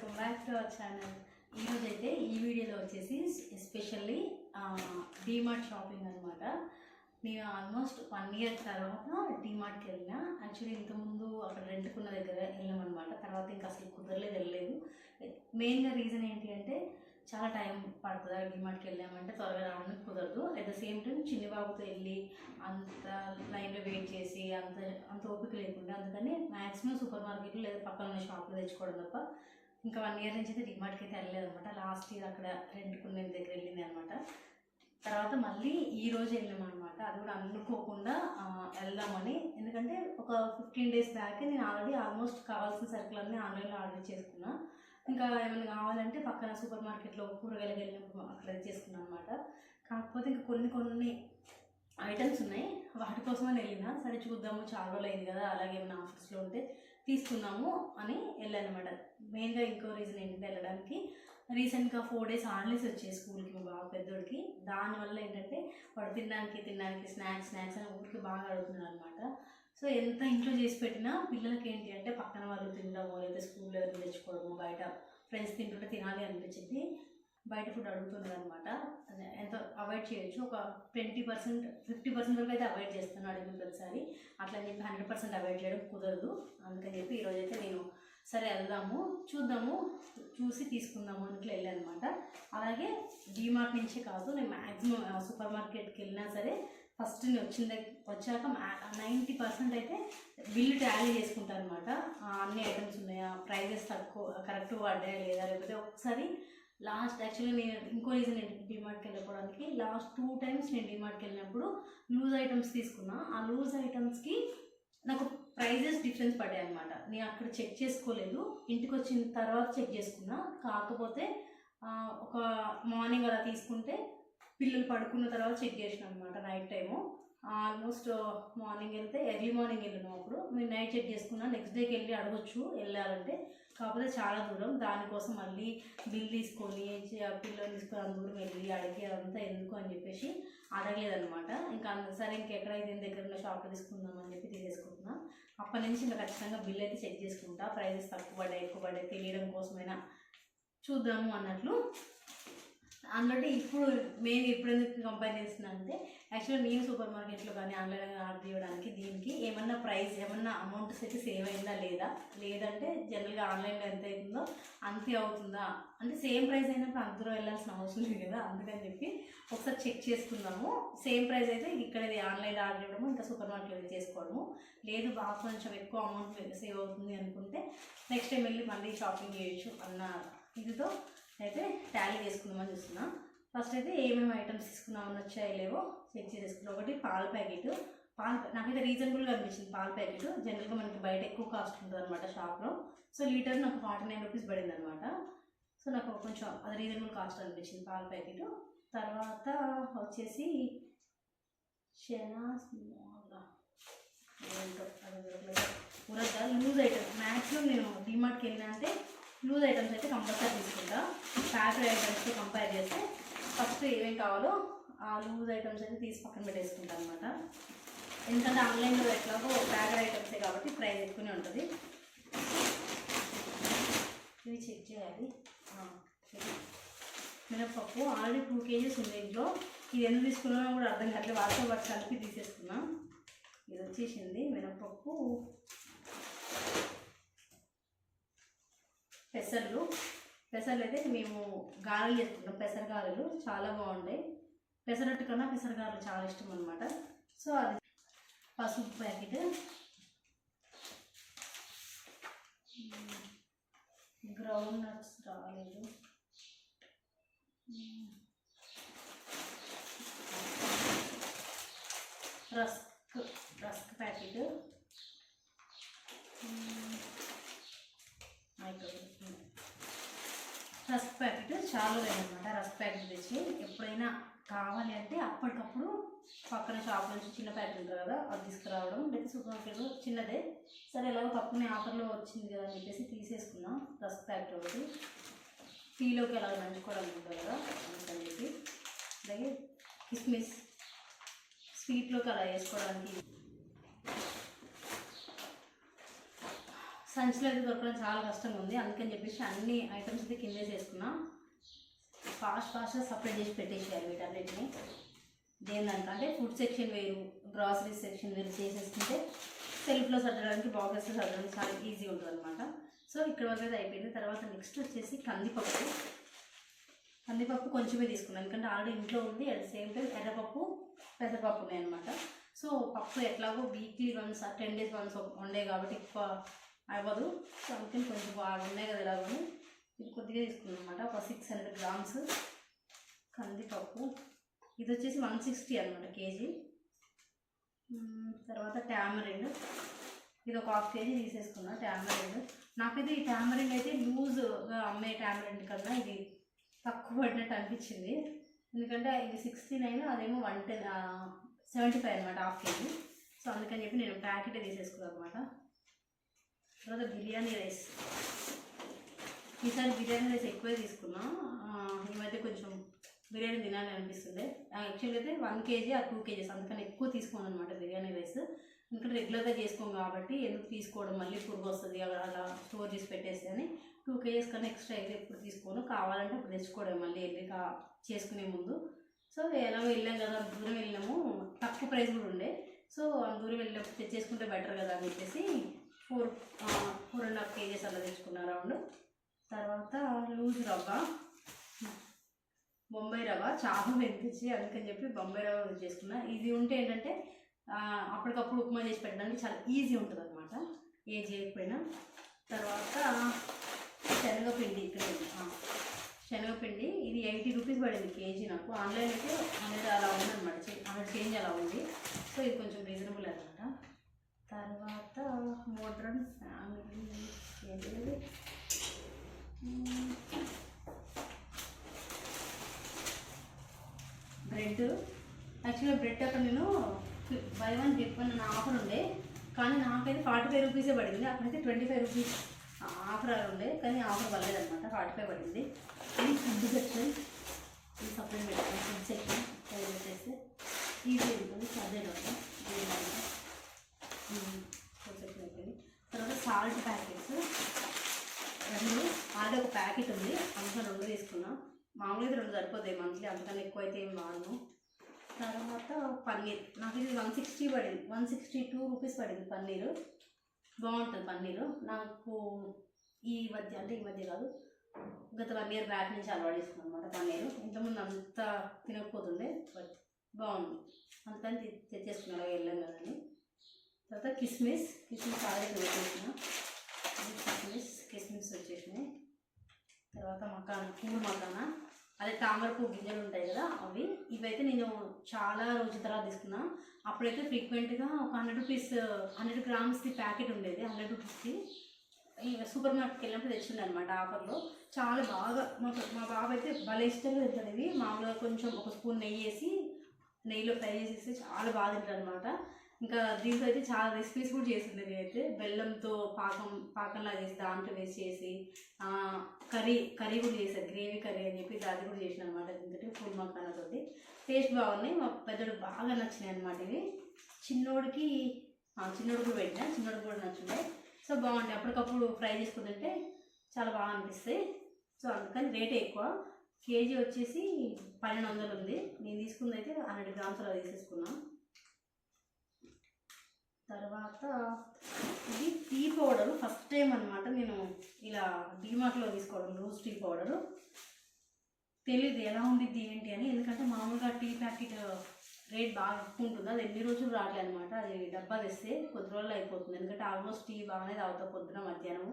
Welcome back to our channel. ఈరోజు అయితే ఈ వీడియోలో వచ్చేసి ఎస్పెషల్లీ డీమార్ట్ షాపింగ్ అనమాట నేను ఆల్మోస్ట్ వన్ ఇయర్ తర్వాత డీమార్ట్కి వెళ్ళిన. యాక్చువల్లీ ఇంతకుముందు అక్కడ రెంట్కున్న దగ్గర వెళ్ళామన్నమాట. తర్వాత ఇంకా అసలు కుదరలేదు వెళ్ళలేదు. మెయిన్గా రీజన్ ఏంటి అంటే చాలా టైం పడుతుంది డిమార్ట్కి వెళ్ళామంటే త్వరగా రావడానికి కుదరదు. అట్ ద సేమ్ టైం చిన్నబాబుతో వెళ్ళి అంత లైన్లో వెయిట్ చేసి అంత అంత ఓపిక లేకుండా అందుకని మ్యాక్సిమం సూపర్ మార్కెట్లు లేదా పక్కన ఉన్న షాప్లో తెచ్చుకోవడం తప్ప ఇంకా వన్ ఇయర్ నుంచి అయితే డిమార్ట్కి అయితే వెళ్ళలేదు అనమాట లాస్ట్ ఇయర్ అక్కడ రెంట్కున్న దగ్గర వెళ్ళింది అనమాట తర్వాత మళ్ళీ ఈ రోజు వెళ్ళాం అనమాట అది కూడా అనుకోకుండా వెళ్దామని. ఎందుకంటే ఒక ఫిఫ్టీన్ డేస్ బ్యాక్ నేను ఆల్రెడీ ఆల్మోస్ట్ కావాల్సిన సరుకులన్నీ ఆన్లైన్లో ఆర్డర్ చేసుకున్నా. ఇంకా ఏమైనా కావాలంటే పక్కన సూపర్ మార్కెట్లో కూరగాయలకు వెళ్ళినప్పుడు అక్కడ చేసుకున్నాను అనమాట కాకపోతే ఇంకా కొన్ని కొన్ని ఐటమ్స్ ఉన్నాయి. వాటి కోసమని వెళ్ళినా. సరే చూద్దాము చాలా రోజులు అయింది కదా. అలాగే ఏమైనా ఆఫర్స్లో ఉంటే తీసుకున్నాము అని వెళ్ళాను మెయిన్గా ఇంకో రీజన్ ఏంటంటే వెళ్ళడానికి. రీసెంట్గా ఫోర్ డేస్ హాలిడేస్ వచ్చాయి స్కూల్కి మా బాబు పెద్దోడికి. దానివల్ల ఏంటంటే వాడు తినడానికి తినడానికి స్నాక్స్ స్నాక్స్ అని ఊరికి బాగా అడుగుతున్నాడు అనమాట సో ఎంత ఇంట్లో చేసి పెట్టినా పిల్లలకి ఏంటి అంటే పక్కన వాళ్ళు తినడము లేదా స్కూల్లో తెచ్చుకోవడము బయట ఫ్రెండ్స్ తింటుంటే తినాలి అనిపించింది. బయట ఫుడ్ అడుగుతున్నారు అనమాట ఎంత అవాయిడ్ చేయొచ్చు. ఒక ట్వంటీ పర్సెంట్ ఫిఫ్టీ పర్సెంట్ వరకు అయితే అవాయిడ్ చేస్తాను అడిగిన ప్రతిసారి. అట్లా చెప్పి హండ్రెడ్ పర్సెంట్ అవాయిడ్ చేయడం కుదరదు. అందుకని చెప్పి ఈరోజు అయితే నేను సరే వెళ్దాము చూద్దాము చూసి తీసుకుందాము అన్నట్లు వెళ్ళాను అనమాట అలాగే డీమార్ట్ నుంచే కాదు నేను మ్యాక్సిమం సూపర్ మార్కెట్కి వెళ్ళినా సరే ఫస్ట్ నేను వచ్చిన వచ్చాక నైంటీ పర్సెంట్ అయితే బిల్లు ట్యాలీ చేసుకుంటాను అనమాట అన్ని ఐటమ్స్ ఉన్నాయా ప్రైజెస్ తక్కువ కరెక్ట్ పడ్డాయా లేదా లేకపోతే ఒకసారి లాస్ట్ యాక్చువల్లీ నేను ఇంకో రీజన్ ఏంటి డిమార్ట్కి వెళ్ళిపోవడానికి లాస్ట్ టూ టైమ్స్ నేను డిమార్ట్కి వెళ్ళినప్పుడు లూజ్ ఐటమ్స్ తీసుకున్నా. ఆ లూజ్ ఐటమ్స్కి నాకు ప్రైజెస్ డిఫరెన్స్ పడ్డాయి అనమాట నేను అక్కడ చెక్ చేసుకోలేదు. ఇంటికి వచ్చిన తర్వాత చెక్ చేసుకున్నా. కాకపోతే ఒక మార్నింగ్ అలా తీసుకుంటే పిల్లలు పడుకున్న తర్వాత చెక్ చేసిన అనమాట నైట్ టైము ఆల్మోస్ట్ మార్నింగ్ వెళ్తే ఎర్లీ మార్నింగ్ వెళ్ళినాం అప్పుడు. మీరు నైట్ చెక్ చేసుకున్నా. నెక్స్ట్ డేకి వెళ్ళి అడగొచ్చు వెళ్ళాలంటే. కాకపోతే చాలా దూరం. దానికోసం మళ్ళీ బిల్ తీసుకొని పిల్లలు పిల్లల్ని తీసుకొని అంత దూరం వెళ్ళి అడిగి అదంతా ఎందుకు అని చెప్పేసి అడగలేదనమాట ఇంకా సరే ఇంకెక్కడ దీని దగ్గర ఉన్న షాప్లో తీసుకుందాం అని చెప్పి తీసేసుకుంటున్నా. అప్పటి నుంచి ఇంకా ఖచ్చితంగా బిల్ అయితే చెక్ చేసుకుంటా. ప్రైజెస్ తక్కువ పడ్డాయి ఎక్కువ పడ్డాయి తెలియడం కోసమైనా చూద్దాము అన్నట్లు అందులో ఇప్పుడు మేము ఇప్పుడు ఎందుకు కంపేర్ చేస్తున్నా అంటే యాక్చువల్గా నేను సూపర్ మార్కెట్లో కానీ ఆన్లైన్ ఆర్డర్ చేయడానికి దీనికి ఏమన్నా ప్రైస్ ఏమన్నా అమౌంట్స్ అయితే సేవ్ అయిందా లేదా? లేదంటే జనరల్గా ఆన్లైన్లో ఎంత అవుతుందో అంతే అవుతుందా? అంటే సేమ్ ప్రైస్ అయినప్పుడు అందరూ వెళ్ళాల్సిన అవసరం లేదు కదా అందుకని చెప్పి ఒకసారి చెక్ చేసుకుందాము. సేమ్ ప్రైస్ అయితే ఇక్కడ ఆన్లైన్ ఆర్డర్ చేయడము ఇంకా సూపర్ మార్కెట్లో చేసుకోవడము. లేదు బాగా కొంచెం ఎక్కువ అమౌంట్ సేవ్ అవుతుంది అనుకుంటే నెక్స్ట్ టైం వెళ్ళి మళ్ళీ షాపింగ్ చేయొచ్చు అన్న ఇదితో అయితే టాలీ చేసుకుందామని చూస్తున్నాం. ఫస్ట్ అయితే ఏమేమి ఐటమ్స్ తీసుకున్నామని వచ్చాయో లేవో చెక్ చేసేసుకున్నాం ఒకటి పాల ప్యాకెట్. పాల నాకైతే రీజనబుల్గా అనిపించింది పాల ప్యాకెట్. జనరల్గా మనకి బయట ఎక్కువ కాస్ట్ ఉంటుంది అనమాట షాప్లో. సో లీటర్ నాకు ఫార్టీ నైన్ రూపీస్ పడింది అనమాట సో నాకు కొంచెం అది రీజనబుల్ కాస్ట్ అనిపించింది పాల ప్యాకెట్. తర్వాత వచ్చేసి శనా మోలా ఏంటో అది దొరకలేదు. Loose item. మ్యాక్సిమం నేను డిమార్ట్కి వెళ్ళినా అంటే లూజ్ ఐటమ్స్ అయితే కంపల్సరీ తీసుకుంటా. ప్యాక్డ్ ఐటమ్స్తో కంపేర్ చేస్తే ఫస్ట్ ఏమేమి కావాలో ఆ లూజ్ ఐటమ్స్ అయితే తీసి పక్కన పెట్టేసుకుంటాను అనమాట ఎందుకంటే ఆన్లైన్లో ఎట్లాగో ప్యాక్డ్ ఐటమ్సే కాబట్టి ప్రైస్ ఎక్కువనే ఉంటుంది. ఇవి చెక్ చేయాలి. మినప్పప్పు ఆల్రెడీ టూ కేజీస్ ఉంది ఇంట్లో. ఇది ఎందుకు తీసుకున్నా కూడా అర్థం కావట్లేదు. వాటర్ వర్క్ కలిపి తీసేసుకున్నా. ఇది వచ్చేసింది మినప్పప్పు. పెసర్లు. పెసర్లు అయితే మేము గారెలు చేసుకుంటాం. పెసర గారెలు చాలా బాగుంటాయి. పెసరట్టు కన్నా పెసర గారెలు చాలా ఇష్టం అనమాట సో అది పసుపు ప్యాకెట్. గ్రౌండ్ నట్స్ రాలేదు. Rusk rusk packet. Rusk packet చాలా లేదనమాట రస్క్ ప్యాకెట్ తెచ్చి ఎప్పుడైనా కావాలి అంటే అప్పటికప్పుడు పక్కన షాప్ నుంచి చిన్న ప్యాకెట్ ఉంటుంది కదా అది తీసుకురావడం. లేదా సూపర్ మార్కెట్ చిన్నదే. సరే ఎలాగో తక్కువనే ఆఫర్లో వచ్చింది కదా అని చెప్పేసి తీసేసుకున్నాం. రస్క్ ప్యాకెట్ ఒకటి. టీలోకి అలా నంచుకోవడానికి ఉంటుంది కదా అందుకని చెప్పి. అలాగే కిస్మిస్ స్వీట్లోకి అలా వేసుకోవడానికి సంచిలో అయితే దొరకడం చాలా కష్టంగా ఉంది అందుకని చెప్పేసి అన్ని ఐటమ్స్ అయితే కింద చేసుకున్నా. ఫాస్ట్ ఫాస్ట్గా సపరేట్ చేసి పెట్టేసేయాలి వీటన్నిటిని. దేని అంటే ఫుడ్ సెక్షన్ వేరు గ్రాసరీ సెక్షన్ వేరు చేసేసుకుంటే సెల్ఫ్లో సర్దడానికి బాక్సెస్ సర్దడానికి చాలా ఈజీ ఉంటుంది అనమాట సో ఇక్కడ వరకు అయితే అయిపోయింది. తర్వాత నెక్స్ట్ వచ్చేసి కందిపప్పు. కందిపప్పు కొంచెమే తీసుకున్నాను ఎందుకంటే ఆల్రెడీ ఇంట్లో ఉంది. అట్ సేమ్ టైం ఎర్రపప్పు పెద్దపప్పు ఉన్నాయి అనమాట సో పప్పు ఎట్లాగో weekly once ten days once ఉండే కాబట్టి ఎక్కువ అవ్వదు. సంథింగ్ కొంచెం బాగున్నాయి కదా ఎలాగో ఇది కొద్దిగా తీసుకున్నాను అనమాట ఒక సిక్స్ హండ్రెడ్ గ్రామ్స్ కందిపప్పు. ఇది వచ్చేసి వన్ సిక్స్టీ అనమాట కేజీ. తర్వాత ట్యామరిండ్ ఇది ఒక హాఫ్ కేజీ తీసేసుకున్నా ట్యామరిండ్ నాకైతే ఈ ట్యామరిండ్ అయితే లూజ్గా అమ్మే ట్యామరిండ్ కన్నా ఇది తక్కువ పడినట్టు అనిపించింది. ఎందుకంటే ఇది సిక్స్టీ నైన్ అదేమో వన్ టెన్ సెవెంటీ ఫైవ్ అనమాట హాఫ్ కేజీ. సో అందుకని చెప్పి నేను ప్యాకెట్ తీసేసుకున్నాను అనమాట తర్వాత బిర్యానీ రైస్. ఈసారి బిర్యానీ రైస్ ఎక్కువే తీసుకున్నాం. ఈ మధ్య కొంచెం బిర్యానీ తినాలని అనిపిస్తుంది యాక్చువల్గా అయితే వన్ కేజీ ఆ టూ కేజీస్ అందుకని ఎక్కువ తీసుకోను అనమాట బిర్యానీ రైస్. ఎందుకంటే రెగ్యులర్గా చేసుకోం కాబట్టి ఎందుకు తీసుకోవడం మళ్ళీ పురుగు వస్తుంది అలా అలా స్టోర్ చేసి పెట్టేసి అని టూ కేజీస్ కన్నా ఎక్స్ట్రా అయితే ఎప్పుడు తీసుకోను. కావాలంటే ఇప్పుడు తెచ్చుకోవడం మళ్ళీ వెళ్ళి చేసుకునే ముందు. సో ఎలా వెళ్ళాం కదా దూరం వెళ్ళినాము. తక్కువ ప్రైస్ కూడా ఉండే. సో దూరం వెళ్ళినప్పుడు తెచ్చేసుకుంటే బెటర్ కదా అని చెప్పేసి four four and half KGs అలా తెచ్చుకున్నా రౌండ్. తర్వాత లూజ్ రవ్వ. బొంబాయి రవ్వ. చాలా వెంతిచ్చి అందుకని చెప్పి బొంబాయి రవ్వ యూజ్ చేసుకున్నా. ఇది ఉంటే ఏంటంటే అప్పటికప్పుడు ఉప్మా చేసి పెట్టడానికి చాలా ఈజీ ఉంటుంది అనమాట ఏ చేయకపోయినా. తర్వాత శనగపిండి ఇక్కడ శనగపిండి. ఇది ఎయిటీ రూపీస్ పడింది కేజీ నాకు. ఆన్లైన్ అయితే అనేది అలా ఉందన్నమాట. హండ్రెడ్ చేంజ్ అలా ఉంది. సో ఇది కొంచెం రీజనబుల్ అనమాట తర్వాత మోడ్రన్ ఫ్యామిలీ ఏంటి బ్రెడ్. యాక్చువల్గా బ్రెడ్ అక్కడ నేను buy one get one offer ఉండే. కానీ నాకైతే ఫార్టీ ఫైవ్ రూపీసే పడింది. అక్కడైతే ట్వంటీ ఫైవ్ రూపీస్ ఆఫర్ ఉండే. కానీ ఆఫర్ పడలేదన్నమాట. ఫార్టీ ఫైవ్ పడింది. ఇది ఫుడ్ సెక్షన్. ఇది సప్లై పెట్టుకోండి ఫుడ్ సెక్షన్. పెట్టేస్తే ఈజీ ఉంటుంది. అదే ఉంటుంది తర్వాత సాల్ట్ ప్యాకెట్స్ రెండు అది ఒక ప్యాకెట్ ఉంది. అందుకని రెండు తీసుకున్నా. మామూలుగా అయితే రెండు సరిపోతాయి మంత్లీ అంతకన్నా ఎక్కువ అయితే ఏం వాడను తర్వాత పన్నీర్. నాకు ఇది వన్ సిక్స్టీ పడింది. వన్ సిక్స్టీ టూ రూపీస్ పడింది పన్నీరు. బాగుంటుంది పన్నీరు. నాకు ఈ మధ్య అంటే ఈ మధ్య కాదు గత వన్ ఇయర్ బ్యాక్ నుంచి అలవాటు చేసుకున్నాను అనమాట పన్నీరు. ఇంతకుముందు అంతా తినకపోతుండే బట్ బాగుంది. అంతా తె- తెచ్చేసుకున్నాను అలాగే వెళ్ళాం అని తర్వాత కిస్మిస్ కిస్మిస్ ఆల్రెడీ వచ్చేసిన కిస్మిస్ కిస్మిస్ వచ్చేసినాయి తర్వాత మకాన పూల మకాన అదే తామర పువ్వు గింజలు ఉంటాయి కదా అవి ఇవైతే నేను చాలా రోజుల తర్వాత తీసుకున్నా అప్పుడైతే ఫ్రీక్వెంట్గా ఒక హండ్రెడ్ రూపీస్ హండ్రెడ్ గ్రామ్స్ది ప్యాకెట్ ఉండేది హండ్రెడ్ రూపీస్ది సూపర్ మార్కెట్కి వెళ్ళినప్పుడు తెచ్చిండే అనమాట ఆఫర్లో చాలా బాగా మా మా బాబు అయితే భలే ఇష్టంగా తింటాడు ఇవి మామూలుగా కొంచెం ఒక స్పూన్ నెయ్యి వేసి నెయ్యిలో ఫ్రై చేసేసి చాలా బాగా తింటాడు అనమాట ఇంకా దీంట్లో అయితే చాలా రెసిపీస్ కూడా చేసింది నేనైతే. బెల్లంతో పాకం పాకంలా చేసి దాంట్లో వేసి చేసి కర్రీ కర్రీ కూడా చేశాను. గ్రేవీ కర్రీ అని చెప్పి దాన్ని కూడా చేసిన అనమాట దీంతో ఫుల్ మకానతోటి టేస్ట్ బాగున్నాయి. మా పెద్దోడు బాగా నచ్చినాయి అనమాట ఇవి. చిన్నోడికి చిన్నోడు కూడా పెట్టినా. చిన్నోడు కూడా నచ్చున్నాయి. సో బాగుంటాయి. అప్పటికప్పుడు ఫ్రై చేసుకుంటుంటే చాలా బాగా అనిపిస్తాయి. సో అందుకని రేట్ ఎక్కువ. కేజీ వచ్చేసి పన్నెండు వందలు ఉంది. నేను తీసుకుంది అయితే హండ్రెడ్ గ్రామ్స్ అలా తీసేసుకున్నాను తర్వాత ఇది టీ పౌడర్. ఫస్ట్ టైం అనమాట నేను ఇలా డీమార్ట్లో తీసుకోవడం లూజ్ టీ పౌడరు. తెలియదు ఎలా ఉండిద్ది ఏంటి అని. ఎందుకంటే మామూలుగా టీ ప్యాకెట్ రేట్ బాగా ఎక్కువ ఉంటుంది. అది ఎన్ని రోజులు రావట్లేదు అనమాట అది డబ్బా తెస్తే కొద్ది రోజులు అయిపోతుంది. ఎందుకంటే ఆల్మోస్ట్ టీ బాగానే తాగుతా పొద్దున మధ్యాహ్నం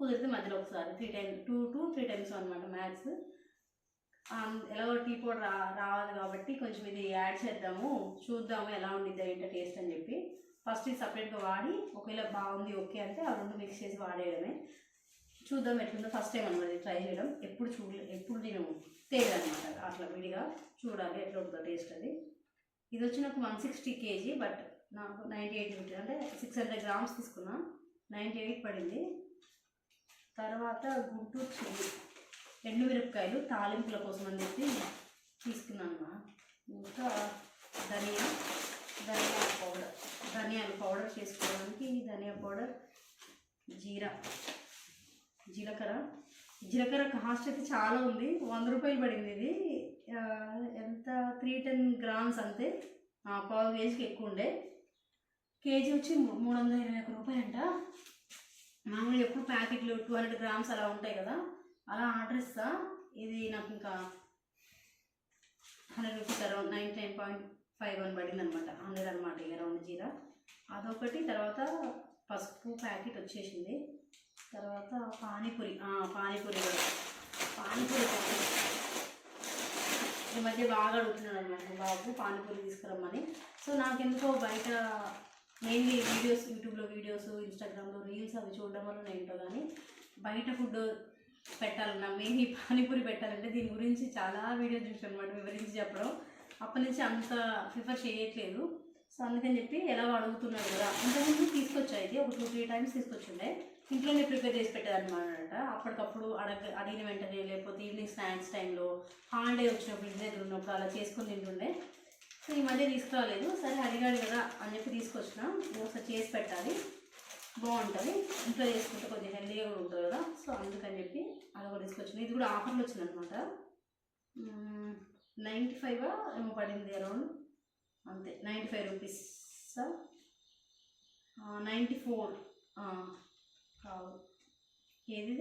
కుదిరితే మధ్యలో ఒకసారి three time two two three times అనమాట మ్యాథ్స్ ఎలాగో టీ పౌడర్ రా రావాలి కాబట్టి కొంచెం ఇది యాడ్ చేద్దాము. చూద్దాము ఎలా ఉండిద్దా ఏంటో టేస్ట్ అని చెప్పి. ఫస్ట్ ఇది సపరేట్గా వాడి ఒకవేళ బాగుంది ఓకే అంటే ఆ రెండు మిక్స్ చేసి వాడేయడమే. చూద్దాం ఎట్లుందో ఫస్ట్ టైం అనమాట ట్రై చేయడం. ఎప్పుడు చూడలే ఎప్పుడు నేను తేదనమాట అట్లా విడిగా చూడాలి ఎట్లా ఉంటుందో టేస్ట్ అది. ఇది వచ్చి నాకు వన్ సిక్స్టీ కేజీ బట్ నాకు నైంటీ ఎయిట్ ఉంటుంది అంటే సిక్స్ హండ్రెడ్ గ్రామ్స్ తీసుకున్నా. నైంటీ ఎయిట్ పడింది. తర్వాత గుంటూరు చిల్లి ఎండు మిరపకాయలు తాలింపుల కోసం అని చెప్పి తీసుకున్నాను ఇంకా ధనియా ధనియా ధనియాల పౌడర్ చేసుకోవడానికి ధనియా పౌడర్ జీరా జీలకర్ర. జీలకర్ర కాస్ట్ అయితే చాలా ఉంది. వంద రూపాయలు పడింది ఇది. ఎంత? త్రీ టెన్ గ్రామ్స్ అంతే. పావు కేజీకి ఎక్కువ ఉండే. కేజీ వచ్చి మూడు వందల ఇరవై ఒక్క రూపాయలంట మామూలుగా ఎప్పుడు ప్యాకెట్లు టూ హండ్రెడ్ గ్రామ్స్ అలా ఉంటాయి కదా. అలా ఆర్డర్ ఇస్తా. ఇది నాకు ఇంకా hundred rupees around nine ten point five one పడింది అనమాట హండ్రెడ్ అనమాట ఇక అరౌండ్ జీరా. అదొకటి తర్వాత పసుపు ప్యాకెట్ వచ్చేసింది. తర్వాత పానీపూరి పానీపూరి కూడా. పానీపూరి ప్యాకెట్ ఈ మధ్య బాగా అడుగుతున్నాడు అనమాట బాబు పానీపూరి తీసుకురమ్మని. సో నాకెందుకో బయట మెయిన్లీ వీడియోస్ యూట్యూబ్లో వీడియోస్ ఇన్స్టాగ్రామ్లో రీల్స్ అవి చూడడం వల్ల ఏంటో కానీ బయట ఫుడ్ పెట్టాలన్నా మెయిన్ పానీపూరి పెట్టాలంటే దీని గురించి చాలా వీడియో చూసాను అనమాట వివరించి చెప్పడం. అప్పటి నుంచి అంత ప్రిఫర్ చేయట్లేదు. సో అందుకని చెప్పి ఎలా అడుగుతున్నాడు కదా. అంతకుముందు తీసుకొచ్చా ఇది? ఒక టూ త్రీ టైమ్స్ తీసుకొచ్చిండే. ఇంట్లోనే ప్రిపేర్ చేసి పెట్టారనమాట అప్పటికప్పుడు అడగ అడిగిన వెంటనే లేకపోతే ఈవినింగ్ స్నాక్స్ టైంలో హాలిడే వచ్చినప్పుడు ఇంటి దగ్గర ఉన్నప్పుడు అలా చేసుకుని తింటుండే. సో ఈ మధ్య తీసుకురాలేదు. సరే అడిగాడు కదా అని చెప్పి తీసుకొచ్చిన. ఒకసారి చేసి పెట్టాలి. బాగుంటుంది. ఇంట్లో చేసుకుంటే కొంచెం హెల్దీగా కూడా ఉంటుంది కదా. సో అందుకని చెప్పి అది కూడా ఇది కూడా ఆఫర్లు వచ్చింది అనమాట నైంటీ ఫైవ్ ఏమో పడింది అరౌండ్. అంతే. Ninety five rupees ninety four కావు ఏది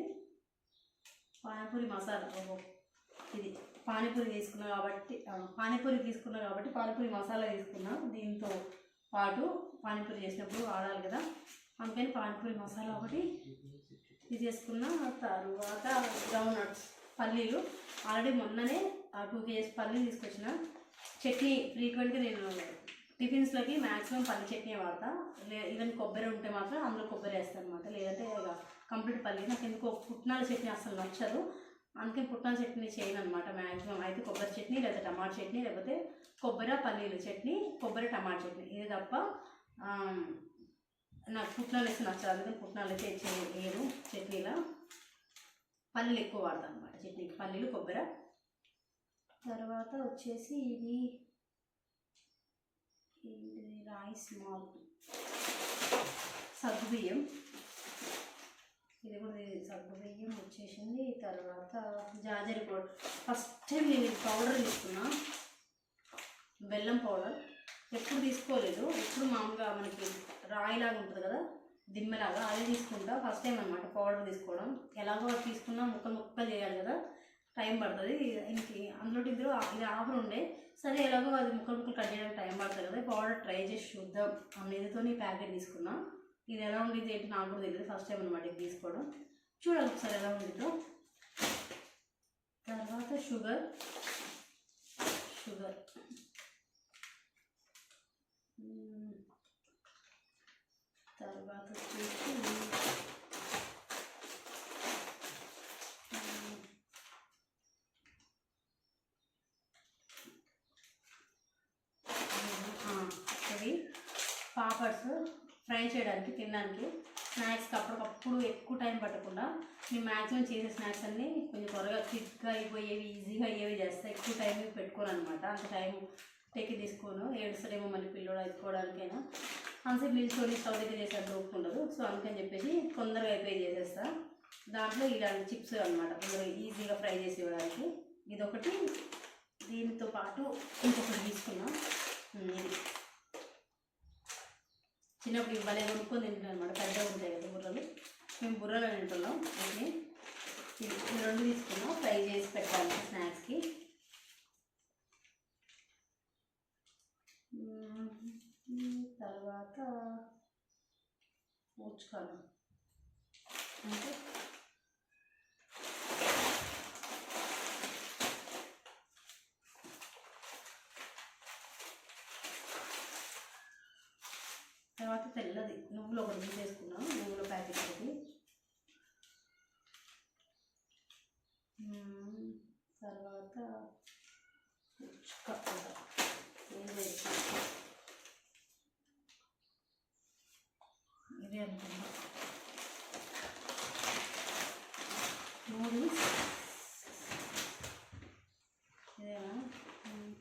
పానీపూరి మసాలా. ఓహో. ఇది పానీపూరి తీసుకున్నా కాబట్టి పానీపూరి తీసుకున్నా కాబట్టి పానీపూరి మసాలా తీసుకున్నా. దీంతో పాటు పానీపూరి చేసినప్పుడు వాడాలి కదా. అందుకని పానీపూరి మసాలా ఒకటి ఇది చేసుకున్న తరువాత గ్రౌండ్ నట్స్ పల్లీలు. ఆల్రెడీ మొన్ననే టూ కేజీస్ పల్లీలు తీసుకొచ్చిన. చట్నీ ఫ్రీక్వెంట్గా నేను టిఫిన్స్లోకి మ్యాక్సిమం పల్లి చట్నీ వాడతా. లే ఈవెన్ కొబ్బరి ఉంటే మాత్రం అందులో కొబ్బరి వేస్తాను అనమాట లేదంటే ఇక కంప్లీట్ పల్లి. నాకు ఎందుకో పుట్నాల చట్నీ అసలు నచ్చదు. అందుకే పుట్నాల చట్నీ చేయను అనమాట మ్యాక్సిమం అయితే కొబ్బరి చట్నీ లేదా టమాటా చట్నీ లేకపోతే కొబ్బరి పల్లీలు చట్నీ కొబ్బరి టమాటా చట్నీ. ఇది తప్ప నాకు పుట్నాలు వేస్తే నచ్చదు అందుకని పుట్నాలు అయితే చే- వేయను చట్నీలో. పల్లీలు ఎక్కువ వాడతాను అనమాట చట్నీకి. పల్లీలు కొబ్బరి తర్వాత వచ్చేసి ఇది రైస్ మాల్ సగ్గుబియ్యం. ఇది కూడా సగ్గుబియ్యం వచ్చేసింది. తర్వాత జాజరి పౌడర్. ఫస్ట్ టైం నేను పౌడర్ తీసుకున్నా. బెల్లం పౌడర్. ఎప్పుడు తీసుకోలేదు. ఎప్పుడు మామూలుగా మనకి రాయిలాగా ఉంటుంది కదా దిమ్మలాగా అదే తీసుకుంటా. ఫస్ట్ టైం అనమాట పౌడర్ తీసుకోవడం. ఎలాగో అది తీసుకున్నా ముక్కలు ముక్కలు చేయాలి కదా. టైం పడుతుంది. ఇంక అందులో ఇందులో ఇది ఆఫర్ ఉండే. సరే ఎలాగో అది ముక్కలు ముక్కలు కట్ చేయడానికి టైం పడుతుంది కదా. పౌడర్ ట్రై చేసి చూద్దాం. అన్న ఇదితో ప్యాకెట్ తీసుకున్నా ఇది ఎలా ఉండేది ఏంటి నాకు కూడా తెలియదు. ఫస్ట్ టైం అనమాట ఇది తీసుకోవడం. చూడాలి ఒకసారి ఎలా ఉండిద్దో తర్వాత షుగర్. షుగర్. తర్వాత వచ్చేసి మ్మ్. ఆ, ఇవి ఫ్రై చేయడానికి తినడానికి స్నాక్స్కి అప్పటికప్పుడు ఎక్కువ టైం పట్టకుండా మేము మ్యాక్సిమం చేసే స్నాక్స్ అన్నీ కొంచెం త్వరగా క్విక్గా అయిపోయేవి ఈజీగా అయ్యేవి చేస్తాను ఎక్కువ టైం పెట్టుకోను అనమాట అంత టైం టెక్కి తీసుకోను. ఏడుస్తారేమో మళ్ళీ పిల్లోడు అయిపోవడానికైనా. అంతసేపు నిల్చొని స్టవ్ దగ్గర చేసే ఓపిక ఉండదు. సో అందుకని చెప్పేసి తొందరగా అయిపోయి చేసేస్తా. దాంట్లో ఇలాంటి చిప్స్ అనమాట తొందరగా ఈజీగా ఫ్రై చేసి ఇవ్వడానికి. ఇదొకటి. దీనితో పాటు ఇంకొకటి తీసుకున్నాం. ఇది. చిన్నప్పుడు ఇవి కొనుక్కొని తింటాను అనమాట పెద్దగా ఉంటాయి కదా బుర్రలు. మేము బుర్రలు తింటున్నాం. అయితే ఇవి రెండు తీసుకున్నాం. ఫ్రై చేసి పెట్టాలి స్నాక్స్కి. తర్వాత ఊచుకాను అంటే తర్వాత తెల్లది నువ్వులు ఒకటి తీసేసుకున్నాం నువ్వుల ప్యాకెట్ ఒకటి. తర్వాత ఉచ్చుక కూడా. ఏం చేసి ఇదే అనుకున్నా నూడిల్స్ ఇదేనా మ్మ్.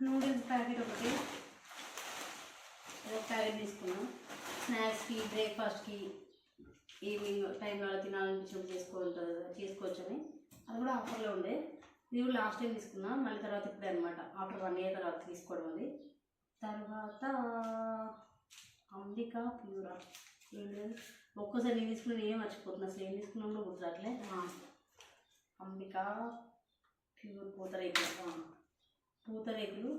నూడిల్స్ ప్యాకెట్ ఒకటి ఒక ప్యాకెట్ తీసుకున్నాం స్నాక్స్కి బ్రేక్ఫాస్ట్కి ఈవినింగ్ టైంలో అలా తినాలనిపించినప్పుడు చేసుకోవచ్చు చేసుకోవచ్చు అని అది కూడా ఆఫర్లో ఉండే ఇది లాస్ట్ టైం తీసుకున్నా మళ్ళీ తర్వాత ఇప్పుడే అనమాట ఆఫ్టర్ వన్ ఇయర్ తర్వాత తీసుకోవడం అది. తర్వాత అంబిక ప్యూరా. ఒక్కోసారి నేను తీసుకున్నాను ఏం మర్చిపోతున్నా. అసలు ఏం తీసుకున్నా కూడా గుర్తురాట్లే అంబికా అంబిక ప్యూర్ పూతరేకులు. పూతరేకులు.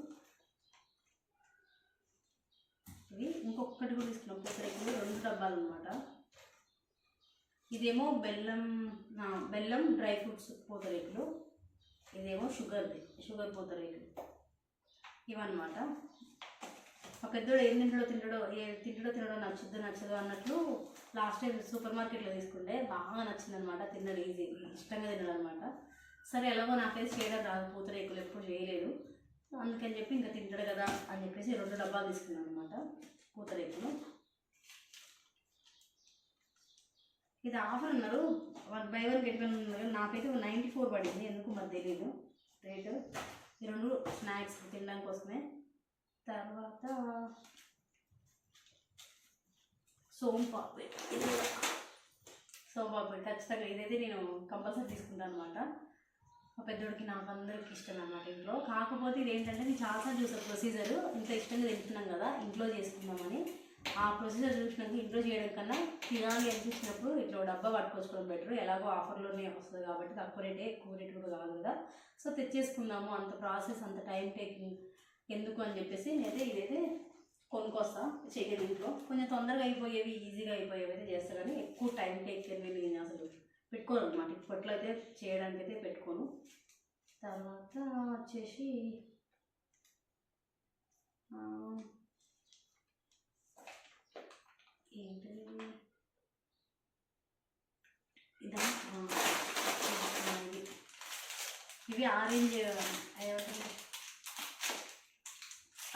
ఇవి ఇంకొకటి కూడా తీసుకున్నాం. పూతరేకులు రెండు డబ్బాలు అనమాట ఇదేమో బెల్లం బెల్లం డ్రై ఫ్రూట్స్ పూతరేకులు. ఇదేమో షుగర్ది షుగర్ పూతరేకులు ఇవన్నమాట. మా పెద్దోడు ఏం తింటాడో తింటాడో ఏ తింటాడో తినడో నచ్చుద్దో నచ్చదో అన్నట్లు లాస్ట్ టైం సూపర్ మార్కెట్లో తీసుకుంటే బాగా నచ్చిందనమాట తిన్నాడు ఈజీ ఇష్టంగా తిన్నాడు అనమాట సరే ఎలాగో నాకైతే చేయడం రాదు పూతరేకులు ఎప్పుడు చేయలేదు. అందుకని చెప్పి ఇంకా తింటాడు కదా అని చెప్పేసి రెండు డబ్బాలు తీసుకున్నాను అనమాట పూతరేకులు ఇది ఆఫర్ ఉన్నారు. One buy one get one ఉన్నారు? నాకైతే నైంటీ ఫోర్ పడింది. ఎందుకు మరి తెలియదు రేటు ఈ రెండు స్నాక్స్ తినడానికి కోసమే. తర్వాత సోంపాపిడి ఇది కూడా సోంపాపిడి ఖచ్చితంగా ఇదైతే నేను కంపల్సరీ తీసుకుంటాను అనమాట మా పెద్దోడికి నాకు అందరికి ఇష్టం అనమాట ఇంట్లో. కాకపోతే ఇది ఏంటంటే నేను చాలాసార్లు చూసాను ప్రొసీజర్ ఇంత ఇష్టంగా తింటున్నాం కదా ఇంట్లో చేసుకుందామని. ఆ ప్రొసీజర్ చూసినాక ఇంట్లో చేయడం కన్నా తినాలి అనిపించినప్పుడు ఇట్లా డబ్బా పట్టుకొచ్చుకోవడం బెటర్ ఎలాగో ఆఫర్లోనే వస్తుంది కాబట్టి తక్కువ రేటే ఎక్కువ రేట్ కూడా కాదు కదా. సో తెచ్చేసుకుందాము. అంత ప్రాసెస్ అంత టైం టేకింగ్ ఎందుకు అని చెప్పేసి నేనైతే ఇదైతే కొనుక్కొస్తా చెయ్యను ఇంట్లో. కొంచెం తొందరగా అయిపోయేవి ఈజీగా అయిపోయేవి అయితే చేస్తా కానీ ఎక్కువ టైం టేక్ చేయని నేను అసలు పెట్టుకోను అనమాట ఇప్పట్లో అయితే చేయడానికి అయితే పెట్టుకోను. తర్వాత వచ్చేసి ఆ, ఏంటిది ఇదా ఆ, ఇది. మేబీ ఆరెంజ్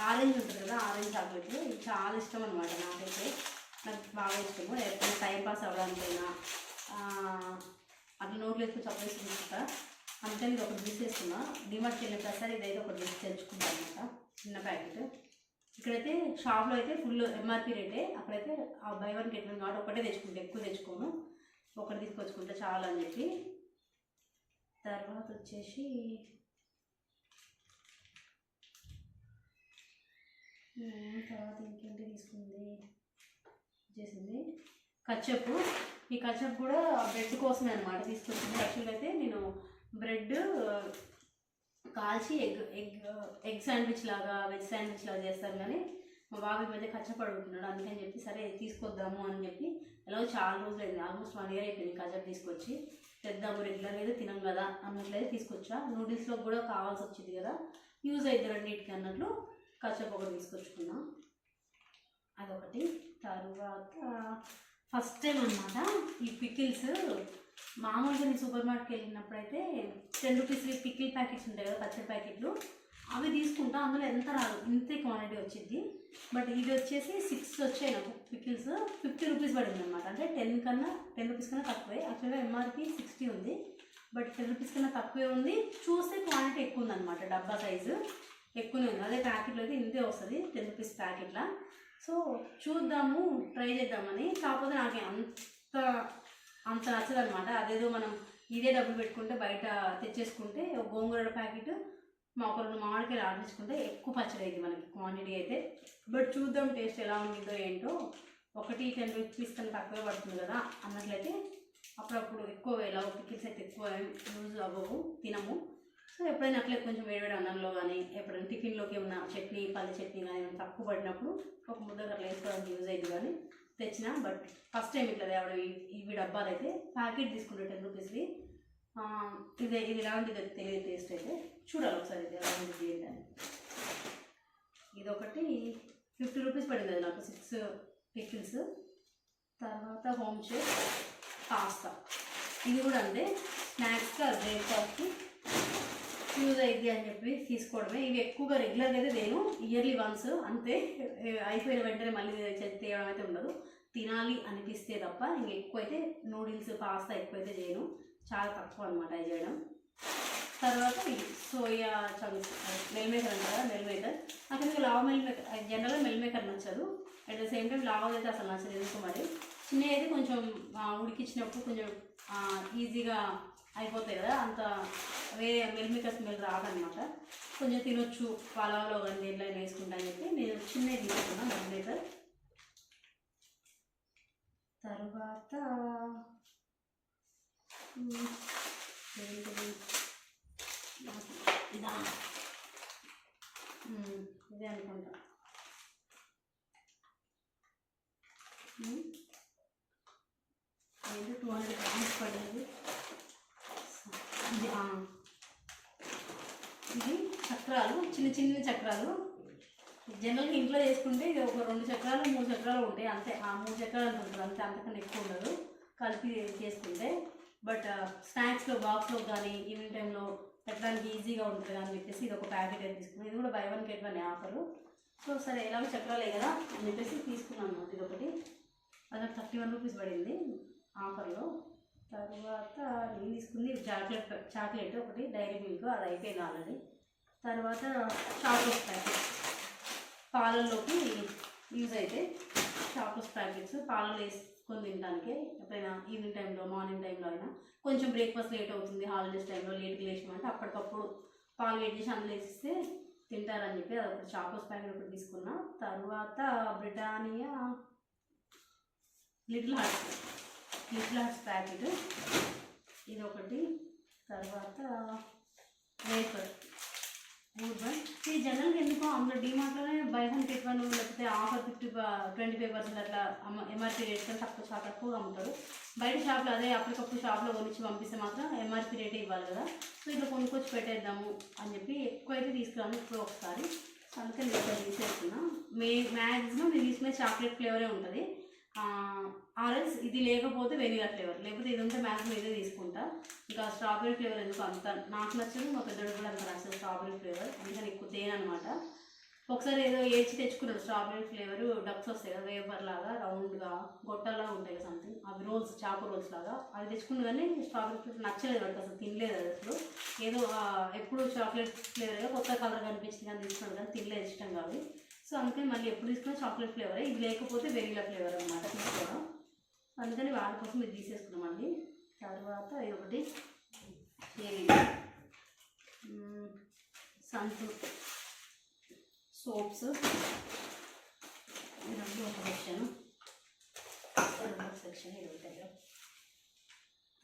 ఆరెంజ్ ఉంటుంది కదా ఆరెంజ్ చాక్లెట్లు ఇది చాలా ఇష్టం అనమాట నాకైతే. నాకు బాగా ఇష్టము. ఎప్పుడైనా టైంపాస్ అవ్వడానికైనా ఆ, అట్లా నోట్లో వేసుకుని చప్పేసి తీసుకుంటా అంటే ఇది ఒకటి తీసేస్తున్నా డిమార్ట్కి వెళ్ళిన ప్రతిసారి ఇదైతే ఒక తీసి తెచ్చుకుంటాను అనమాట చిన్న ప్యాకెట్. ఇక్కడైతే షాప్లో అయితే ఫుల్ ఎంఆర్పి రేటే. అక్కడైతే ఆ బై వన్ గెట్ వన్ కాబట్టి ఒకటే తెచ్చుకుంటా ఎక్కువ తెచ్చుకోను. ఒకటి తీసుకొచ్చుకుంటే చాలా అని చెప్పి. తర్వాత వచ్చేసి తర్వాత ఇంకేంటి తీసుకుంది? వచ్చేసింది. కచ్చప్పు. ఈ కచ్చప్ కూడా బ్రెడ్ కోసమే అనమాట తీసుకొచ్చింది. యాక్చువల్ అయితే నేను బ్రెడ్ కాల్చి ఎగ్ ఎగ్ ఎగ్ శాండ్విచ్ లాగా వెజ్ శాండ్విచ్ లాగా చేస్తాను కానీ మా బాబు ఈ మధ్య కచ్చప్ అందుకని చెప్పి సరే తీసుకొద్దాము అని చెప్పి. ఎలాగో చాలా రోజులు అయింది ఆల్మోస్ట్ వన్ ఇయర్ అయిపోయింది కచ్చప్ తీసుకొచ్చి. తెద్దాము రెగ్యులర్ అయితే తినం కదా అన్నట్లయితే తీసుకొచ్చా. నూడిల్స్లో కూడా కావాల్సి వచ్చింది కదా. యూజ్ అవుతుంది రెండింటికి అన్నట్లు కచ్చప్ ఒకటి తీసుకొచ్చుకున్నా. అదొకటి. తర్వాత ఫస్ట్ టైం అనమాట ఈ పికిల్స్. మామూలుగా నేను సూపర్ మార్కెట్కి వెళ్ళినప్పుడైతే టెన్ రూపీస్ పికిల్ ప్యాకెట్స్ ఉంటాయి కదా పచ్చడి ప్యాకెట్లు. అవి తీసుకుంటా అందులో ఎంత రాదు ఇంతే క్వాంటిటీ వచ్చింది. బట్ ఇది వచ్చేసి సిక్స్ వచ్చాయి నాకు పికిల్స్ ఫిఫ్టీ రూపీస్ పడింది అనమాట అంటే టెన్ కన్నా టెన్ రూపీస్ కన్నా తక్కువే. యాక్చువల్గా ఎంఆర్పీ సిక్స్టీ ఉంది. బట్ టెన్ రూపీస్ కన్నా తక్కువే ఉంది. చూస్తే క్వాంటిటీ ఎక్కువ ఉందన్నమాట డబ్బా సైజు ఎక్కువనే ఉంది. అదే ప్యాకెట్లో అయితే ఇంతే వస్తుంది టెన్ రూపీస్ ప్యాకెట్లా సో చూద్దాము ట్రై చేద్దామని. కాకపోతే నాకు అంత అంత నచ్చదనమాట అదేదో మనం ఇదే డబ్బులు పెట్టుకుంటే బయట తెచ్చేసుకుంటే గోంగూర ప్యాకెట్ మా ఒక రెండు మామిడికాయలు ఆడించుకుంటే ఎక్కువ పచ్చడి అయింది మనకి క్వాంటిటీ అయితే. బట్ చూద్దాం టేస్ట్ ఎలా ఉంటుందో ఏంటో. ఒకటి టెన్ రూపీస్ కన్నా తక్కువే పడుతుంది కదా. అన్నట్లయితే అప్పుడప్పుడు ఎక్కువ ఇలా పికిల్స్ అయితే ఎక్కువ యూజ్ అవ్వవు తినము. సో ఎప్పుడైనా అట్లే కొంచెం వేడివేడి అన్నంలో కానీ ఎప్పుడైనా టిఫిన్లోకి ఏమైనా చట్నీ పల్లి చట్నీ కానీ ఏమైనా తక్కువ పడినప్పుడు ఒక ముద్ద అట్లా వేసుకోవడానికి యూజ్ అయింది కానీ తెచ్చిన. బట్ ఫస్ట్ టైం ఇట్లా తేవడం ఇవి- ఇవి డబ్బాలు అయితే ప్యాకెట్ తీసుకుంటే టెన్ రూపీస్వి ఇది ఇది ఇది అది తెలియదు టేస్ట్ అయితే చూడాలి ఒకసారి ఇది ఎలా ఉంటుంది ఏంటి ఇది ఇదొకటి ఫిఫ్టీ రూపీస్ పడింది అది నాకు సిక్స్ పికిల్స్ తర్వాత హోమ్ షేప్ పాస్తా ఇది కూడా అంతే స్నాక్స్గా బ్రేక్ఫాస్ట్కి యూజ్ అయింది అని చెప్పి తీసుకోవడమే. ఇవి ఎక్కువగా రెగ్యులర్గా అయితే నేను ఇయర్లీ వన్స్ అంతే. అయిపోయిన వెంటనే మళ్ళీ చే- అయితే ఉండదు. తినాలి అనిపిస్తే తప్ప ఇంక ఎక్కువైతే నూడిల్స్ పాస్తా ఎక్కువ అయితే చేయను. చాలా తక్కువ అనమాట అది చేయడం. తర్వాత సోయా చంక్స్ మెల్ మేకర్ అంటారు కదా మెల్ మేకర్. నాకు ఎందుకు లావ మెల్ మేకర్ జనరల్గా మెల్ మేకర్ నచ్చదు. అట్ ద సేమ్ టైం లావ అయితే అసలు నచ్చదు ఎందుకు మరి? చిన్న అయితే కొంచెం ఉడికిచ్చినప్పుడు కొంచెం ఈజీగా అయిపోతాయి కదా అంత వేరే మెల్ మేకర్ స్మెల్ రాదనమాట కొంచెం తినొచ్చు పలావ్లో కానీ దేంట్లో అయినా వేసుకుంటా అని చెప్పి నేను చిన్నవి తీసుకున్నాను మెల్ మేకర్. తర్వాత ఇదా ఇదే అనుకుంటా మ్, టూ హండ్రెడ్ గ్రామ్స్ పడింది ఇది ఇది చక్రాలు చిన్న చిన్న చక్రాలు. జనరల్గా ఇంట్లో చేసుకుంటే ఇది ఒక రెండు చక్రాలు మూడు చక్రాలు ఉంటాయి అంతే. ఆ మూడు చక్రాలు అంత అంతే అంతకన్నా ఎక్కువ ఉండదు. కలిపి చేసుకుంటే బట్ స్నాక్స్లో బాక్స్లో కానీ ఈవినింగ్ టైంలో పెట్టడానికి ఈజీగా ఉంటుంది అని చెప్పేసి ఇది ఒక ప్యాకెట్ అయితే తీసుకున్నాను. ఇది కూడా buy one get one offer so సరే ఎలాగో చక్రాలే కదా అని చెప్పేసి తీసుకున్నాను అనమాట ఇది ఒకటి అది థర్టీ వన్ రూపీస్ పడింది ఆఫర్లో తర్వాత నేను తీసుకుంది చాక్లెట్ చాక్లెట్ ఒకటి డైరీ మిల్క్ అది అయిపోయింది ఆల్రెడీ తర్వాత చాక్లెట్ ప్యాకెట్ పాలల్లోకి యూజ్ అయితే చాక్లెట్ ప్యాకెట్స్ పాలలో వేసుకొని తినడానికి ఎప్పుడైనా ఈవినింగ్ టైంలో మార్నింగ్ టైంలో అయినా కొంచెం బ్రేక్ఫాస్ట్ లేట్ అవుతుంది హాలిడేస్ టైంలో లేట్గా లేచినామంటే అప్పటికప్పుడు పాలు వేడి చేసి అందులో వేసిస్తే తింటారని చెప్పి అది ఒకటి చాకోస్ ప్యాకెట్ ఒకటి తీసుకున్నా. తర్వాత Britannia Little Hearts Little Hearts packet ఇది ఒకటి. తర్వాత వేఫర్ ఊర్బన్ ఈ జనరల్గా ఎందుకో అందులో డిమార్ట్లోనే బై హోమ్ గెట్ వన్ లేకపోతే offer fifty twenty five percent అట్లా ఎంఆర్పీ రేట్ కన్నా తక్కువ చాలా తక్కువగా అమ్ముతాడు బయట షాప్లో అదే అప్పటికప్పుడు షాప్లో కొనిచ్చి పంపిస్తే మాత్రం ఎంఆర్పీ రేటే ఇవ్వాలి కదా. సో ఇట్లా కొనుక్కొచ్చి పెట్టేద్దాము అని చెప్పి ఎక్కువ అయితే తీసుకురాను ఇప్పుడు ఒకసారి. సో అందుకని నేను తీసేస్తున్నా మే మ్యాక్సిమం నేను తీసుకునే చాక్లెట్ ఫ్లేవరే ఉంటుంది. ఆరెంజ్ ఇది లేకపోతే వెనిలా ఫ్లేవర్ లేకపోతే ఇది ఉంటే మ్యాక్సిమం ఇదే తీసుకుంటా. ఇంకా స్ట్రాబెరీ ఫ్లేవర్ ఎందుకు అంత నాకు నచ్చదు మా పెద్దోడు కూడా అంత నచ్చదు స్ట్రాబెరీ ఫ్లేవర్ అందుకని ఎక్కువ తేనె అనమాట ఒకసారి ఏదో ఏడ్చి తెచ్చుకున్నాడు స్ట్రాబెరీ ఫ్లేవర్ డక్స్ వస్తాయి కదా వేపర్ లాగా రౌండ్గా గొట్టల్లా ఉంటాయి కదా సంథింగ్ అవి రోల్స్ చాకు రోల్స్ లాగా అవి తెచ్చుకున్నా కానీ స్ట్రాబెరీ ఫ్లేవర్ నచ్చలేదు వాడికి అసలు తినలేదు అది అసలు. ఏదో ఎప్పుడు చాక్లెట్ ఫ్లేవర్గా కొత్త కలర్ కనిపించింది కానీ తీసుకున్నాడు కానీ తినలేదు ఇష్టం కాదు. సో అందుకని మళ్ళీ ఎప్పుడు తీసుకున్నా చాక్లెట్ ఫ్లేవరే ఇది లేకపోతే వెనీలా ఫ్లేవర్ అనమాట తీసుకోవడం. అందుకని వాడి కోసం ఇది తీసేసుకున్నాం అండి తర్వాత ఇది ఒకటి సంతు సోప్స్ రెండు ఒక సెక్షన్ రెండు సెక్షన్ ఇది ఒకటి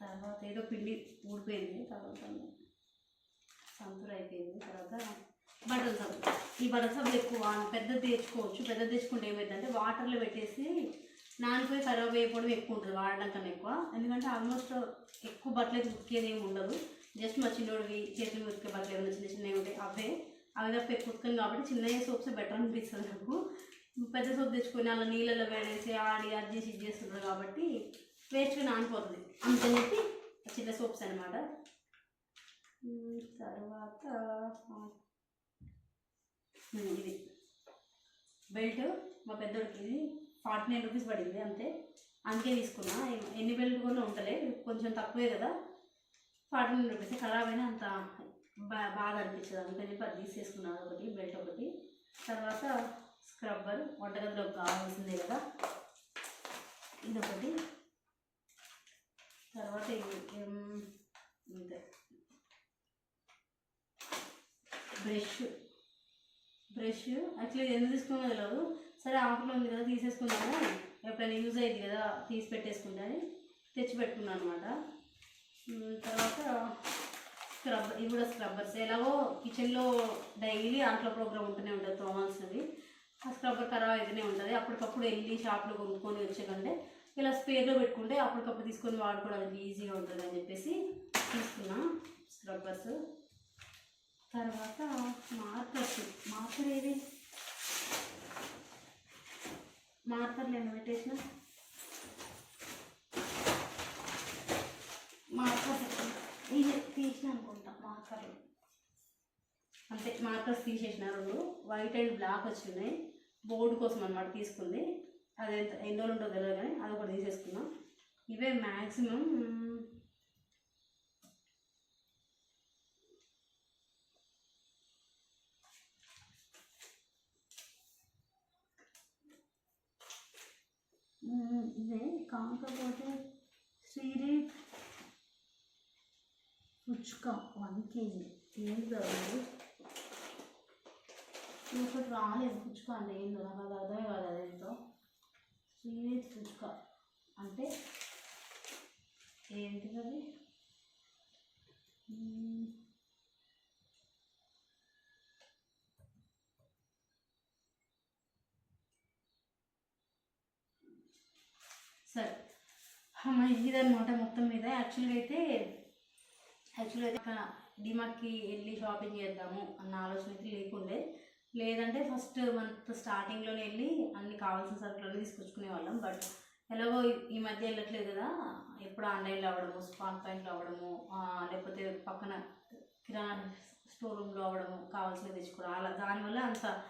తర్వాత ఏదో పిండి ఊడిపోయింది తర్వాత సంతూర్ అయిపోయింది తర్వాత బటన్ సబ్బు. ఈ బట్టల సబ్బులు ఎక్కువ పెద్దది తెచ్చుకోవచ్చు. పెద్దది తెచ్చుకుంటే ఏమైందంటే వాటర్లో పెట్టేసి నానిపోయి ఖరాబ్ అయిపోవడం ఎక్కువ ఉంటుంది వాడడం కన్నా ఎక్కువ. ఎందుకంటే ఆల్మోస్ట్ ఎక్కువ బట్టలు ఉతికేది ఏమి ఉండదు. జస్ట్ మా చిన్నోడివి చేతులు ఉతికే బట్టలు ఏమైనా చిన్న చిన్నవి ఉంటాయి అవే. అవి తప్ప ఎక్కువ ఉతకను కాబట్టి చిన్న సోప్స్ బెటర్ అనిపిస్తుంది నాకు. పెద్ద సోప్ తెచ్చుకొని అలా నీళ్ళలో వేడేసి ఆడి అది చేసి ఇది చేస్తున్నారు కాబట్టి వేస్ట్గా నానిపోతుంది. అంతని చెప్పి చిన్న సోప్స్ అనమాట తర్వాత ఇది. బెల్ట్ మా పెద్దోడికి ఇది. ఫార్టీ నైన్ రూపీస్ పడింది అంతే. అందుకే తీసుకున్నా. ఎన్ని బెల్ట్ కూడా ఉంటలే కొంచెం తక్కువే కదా. ఫార్టీ నైన్ రూపీస్ ఖరాబ్ అయినా అంత బా బాగా అనిపించదు. అందుకని చెప్పి అది తీసేసుకున్నాను ఒకటి బెల్ట్ ఒకటి. తర్వాత స్క్రబ్బర్ వంటగదిలోకి కావాల్సిందే కదా. ఇదొకటి. తర్వాత ఏం, ఇంతే బ్రష్. బ్రష్. యాక్చువల్లీ ఇది ఎందుకు తీసుకున్నది తెలియదు సరే ఆకులు ఉంది కదా తీసేసుకున్నాను ఎప్పుడైనా యూజ్ అయ్యింది కదా తీసి పెట్టేసుకుంటే అని తెచ్చి పెట్టుకున్నాను అనమాట తర్వాత స్క్రబ్బర్ ఇవి కూడా స్క్రబ్బర్స్ ఎలాగో కిచెన్లో డైలీ దాంట్లో ప్రోగ్రామ్ ఉంటూనే ఉంటుంది తోమాల్సినవి ఆ స్క్రబ్బర్ ఖరాబ్ అయితేనే ఉంటుంది. అప్పటికప్పుడు వెళ్ళి షాప్లో కొనుక్కొని వచ్చే కంటే ఇలా స్పేర్లో పెట్టుకుంటే అప్పటికప్పుడు తీసుకొని వాడుకోవడానికి ఈజీగా ఉంటుంది అని చెప్పేసి తీసుకున్నా స్క్రబ్బర్స్ తర్వాత మార్కర్స్ మార్కర్ ఏది? మార్కర్లు ఏమైనా పెట్టేసిన? మార్కర్స్ ఇది తీసిన అనుకుంటా మార్కర్లు. అంతే మార్కర్స్ తీసేసిన రెండు వైట్ అండ్ బ్లాక్ వచ్చినాయి. బోర్డు కోసం అనమాట తీసుకుంది. అది ఎంత ఎన్ని రోజులు ఉంటుందో తెలియదు కానీ అది ఒకటి తీసేసుకున్నాం. ఇవే మ్యాక్సిమం ఇదే కాకపోతే శ్రీరీత్ పుచ్చుక వన్ కేజీ ఏం కదా ఇది? ఒకటి రాలేదు పుచ్చుక అంటే ఏందో నాకు అది అర్థమే కాదు అదేంటో. శ్రీరీత్ పుచ్చుక అంటే ఏంటిది అది మ్మ్. సరే అమ్మ మొత్తం మీద. యాక్చువల్గా అయితే యాక్చువల్గా అయితే డిమార్ట్కి వెళ్ళి షాపింగ్ చేద్దాము అన్న ఆలోచన అయితే లేకుండే. లేదంటే ఫస్ట్ మంత్ స్టార్టింగ్లోనే వెళ్ళి అన్ని కావాల్సిన సరుకులు తీసుకొచ్చుకునే వాళ్ళం. బట్ ఎలాగో ఈ- మధ్య వెళ్ళట్లేదు కదా. ఎప్పుడు ఆన్లైన్లో అవ్వడము స్పాట్ పాయింట్లో అవ్వడము లేకపోతే పక్కన కిరాణా స్టోర్ రూమ్లో అవ్వడము కావాల్సినవి తెచ్చుకోవడం అలా దానివల్ల అంత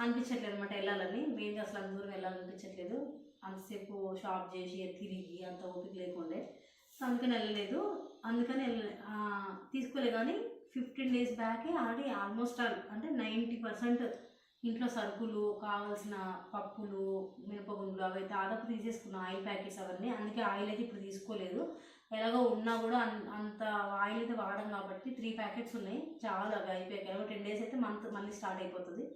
అనిపించట్లేదు అనమాట వెళ్ళాలని. మెయిన్గా అసలు అంత దూరం వెళ్ళాలనిపించట్లేదు. అంతసేపు షాప్ చేసి తిరిగి అంత ఓపిక లేకుండే. సో అందుకని వెళ్ళలేదు. అందుకని వెళ్ళ- తీసుకోలే కానీ ఫిఫ్టీన్ డేస్ బ్యాకే ఆల్రెడీ ఆల్మోస్ట్ ఆల్ అంటే నైంటీ పర్సెంట్ ఇంట్లో సరుకులు కావాల్సిన పప్పులు మినపగుండ్లు అవి అయితే దాదాపు తీసేసుకున్నాం. ఆయిల్ ప్యాకెట్స్ అవన్నీ. అందుకే ఆయిల్ అయితే ఇప్పుడు తీసుకోలేదు. ఎలాగో ఉన్నా కూడా అంత ఆయిల్ అయితే వాడడం కాబట్టి త్రీ ప్యాకెట్స్ ఉన్నాయి. చాలా అవి అయిపోయాయి. ఎలాగో టెన్ డేస్ అయితే మంత్ మళ్ళీ స్టార్ట్ అయిపోతుంది.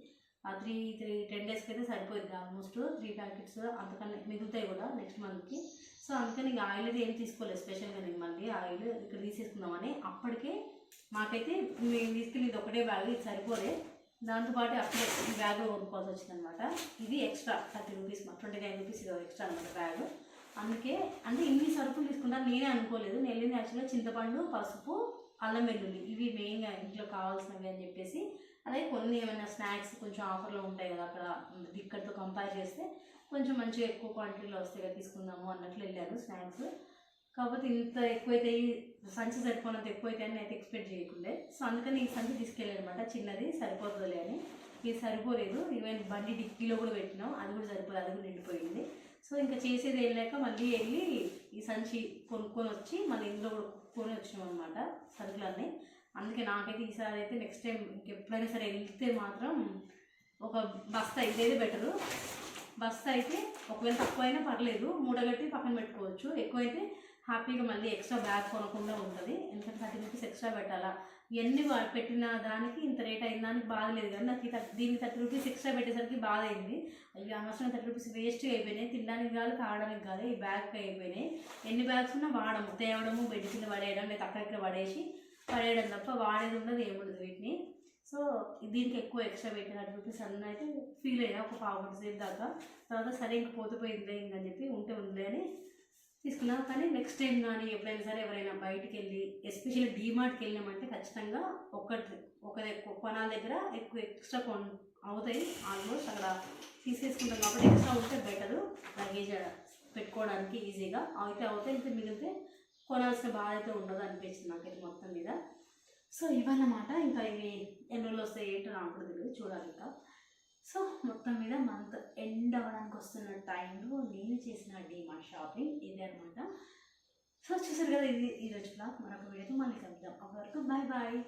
త్రీ త్రీ టెన్ డేస్కి అయితే సరిపోయింది ఆల్మోస్ట్. త్రీ ప్యాకెట్స్ అంతకన్నా మిగులుతాయి కూడా నెక్స్ట్ మంత్కి. సో అందుకని ఇంకా ఆయిల్ అయితే ఏం తీసుకోలేదు స్పెషల్గా నేను మళ్ళీ ఆయిల్ ఇక్కడ తీసేసుకుందామని. అప్పటికే మాకైతే మేము తీసుకుని ఇది ఒకటే బ్యాగ్ ఇది సరిపోలే. దాంతోపాటు అప్పుడే ఈ బ్యాగ్ కొనుక్కోవాల్సి వచ్చిందనమాట. ఇది extra thirty rupees twenty nine rupees ఇది ఎక్స్ట్రా అనమాట బ్యాగ్. అందుకే అంటే ఇన్ని సరుకులు తీసుకుంటాను నేనే అనుకోలేదు. నేను వెళ్ళింది యాక్చువల్గా చింతపండు పసుపు అల్లం వెల్లుల్లి ఇవి మెయిన్గా ఇంట్లో కావాల్సినవి అని చెప్పేసి అలాగే కొన్ని ఏమైనా స్నాక్స్ కొంచెం ఆఫర్లో ఉంటాయి కదా అక్కడ ఇక్కడితో కంపేర్ చేస్తే కొంచెం మంచిగా ఎక్కువ క్వాంటిటీలో వస్తాయి కదా తీసుకుందాము అన్నట్లు వెళ్ళాను స్నాక్స్ కాకపోతే ఇంత ఎక్కువైతే సంచి సరిపోనంత ఎక్కువైతే అని అయితే ఎక్స్పెక్ట్ చేయకుండే. సో అందుకని ఈ సంచి తీసుకెళ్ళానమాట చిన్నది సరిపోతుందిలే అని. ఇది సరిపోలేదు. ఈవెన్ బండి డిక్కీలో కూడా పెట్టినాం. అది కూడా సరిపోలేదు. అది కూడా నిండిపోయింది. సో ఇంకా చేసేది వెళ్ళాక మళ్ళీ వెళ్ళి ఈ సంచి కొనుక్కొని వచ్చి మళ్ళీ ఇందులో కూడా కొని వచ్చినాం అనమాట సరుకులన్నీ. అందుకే నాకైతే ఈసారి అయితే నెక్స్ట్ టైం ఇంకెప్పుడైనా సరే వెళ్తే మాత్రం ఒక బస్తా ఇదేది బెటరు. బస్తా అయితే ఒకవేళ తక్కువైనా పర్లేదు మూడగట్టి పక్కన పెట్టుకోవచ్చు. ఎక్కువైతే హ్యాపీగా మళ్ళీ ఎక్స్ట్రా బ్యాగ్ కొనకుండా ఉంటుంది. ఎందుకంటే థర్టీ రూపీస్ ఎక్స్ట్రా పెట్టాలా? ఎన్ని వా- పెట్టిన దానికి ఇంత రేట్ అయిన దానికి బాగలేదు కానీ నాకు దీన్ని థర్టీ- దీనికి రూపీస్ ఎక్స్ట్రా పెట్టేసరికి బాధ అయింది అయ్యో అనవసరం థర్టీ రూపీస్ వేస్ట్ అయిపోయినాయి. తినడానికి కాదు తాగడానికి కాదు ఈ బ్యాగ్ అయిపోయినాయి. ఎన్ని బ్యాగ్స్ ఉన్నా వాడము తేవడము బెడ్ కింద పడేయడం లేదా అక్కడిక్కడ పడేసి పడేయడం తప్ప వాడేది ఉండదు ఏముండదు వీటిని. సో దీనికి ఎక్కువ ఎక్స్ట్రా పెట్టిన థర్టీ రూపీస్ అన్న అయితే ఫీల్ అయ్యా ఒక పావు గంట సేపు దాకా. తర్వాత సరే ఇంక పోతే పోయిందిలే ఇంకని చెప్పి ఉంటే ఉందిలే అని తీసుకున్నాం. కానీ నెక్స్ట్ టైం కానీ ఎప్పుడైనా సరే ఎవరైనా బయటికి వెళ్ళి ఎస్పెషల్లీ డీమార్ట్కి వెళ్ళినామంటే ఖచ్చితంగా ఒకటి ఒక కొనాల దగ్గర ఎక్కువ ఎక్స్ట్రా కొన్ అవుతాయి. ఆల్మోస్ట్ అక్కడ తీసేసుకుంటాం. కాబట్టి ఎక్స్ట్రా ఉంటే బెటరు లగేజ్ పెట్టుకోవడానికి ఈజీగా అయితే అవుతాయి ఇంకా మిగిలితే కొనాల్సిన బాధ అయితే ఉండదు అనిపించింది నాకైతే మొత్తం మీద. సో ఇవన్నమాట ఇంకా ఇవి ఎన్ని రోజులు వస్తాయి ఏంటో నాకు తెలియదు. చూడాలి ఇంకా. సో మొత్తం మీద మంత్ ఎండ్ అవ్వడానికి వస్తున్న టైంలో నేను చేసిన డిమా షాపింగ్ ఇదే అనమాట సో చూసారు కదా ఇది ఈరోజు బ్లాగ్ మరొక వీడియోతో మళ్ళీ కలుద్దాం. అప్పటివరకు బాయ్ బాయ్